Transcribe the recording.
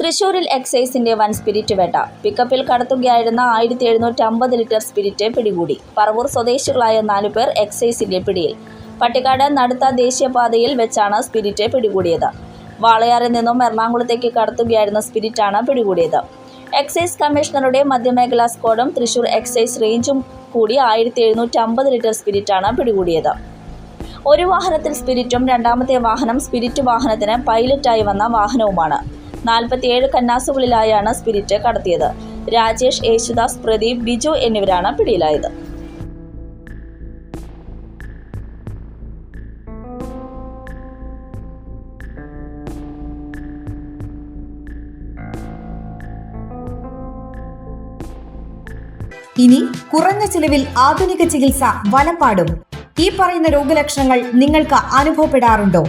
തൃശൂരിൽ എക്സൈസിന്റെ വൻ സ്പിരിറ്റ് വേട്ട. പിക്കപ്പിൽ കടത്തുകയായിരുന്ന ആയിരത്തി എഴുന്നൂറ്റി അമ്പത് ലിറ്റർ സ്പിരിറ്റ് പിടികൂടി. പറവൂർ സ്വദേശികളായ നാലുപേർ എക്സൈസിന്റെ പിടിയിൽ. പട്ടിക്കാട് നടുത്ത ദേശീയപാതയിൽ വെച്ചാണ് സ്പിരിറ്റ് പിടികൂടിയത്. വാളയാറിൽ നിന്നും എറണാകുളത്തേക്ക് കടത്തുകയായിരുന്ന സ്പിരിറ്റാണ് പിടികൂടിയത്. എക്സൈസ് കമ്മീഷണറുടെ മധ്യമേഖലാ സ്ക്വാഡും തൃശൂർ എക്സൈസ് റേഞ്ചും കൂടി ആയിരത്തി എഴുന്നൂറ്റി അമ്പത് ലിറ്റർ സ്പിരിറ്റാണ് പിടികൂടിയത്. ഒരു വാഹനത്തിൽ സ്പിരിറ്റും രണ്ടാമത്തെ വാഹനം സ്പിരിറ്റ് വാഹനത്തിന് പൈലറ്റായി വന്ന വാഹനവുമാണ്. നാൽപ്പത്തിയേഴ് കന്നാസുകളിലായാണ് സ്പിരിറ്റ് കടത്തിയത്. രാജേഷ് യേശുദാസ് പ്രദീപ് ബിജു എന്നിവരാണ് പിടിയിലായത്. ഇനി കുറഞ്ഞ ചിലവിൽ ആധുനിക ചികിത്സ വലപ്പാടും. ഈ പറയുന്ന രോഗലക്ഷണങ്ങൾ നിങ്ങൾക്ക് അനുഭവപ്പെടാറുണ്ടോ?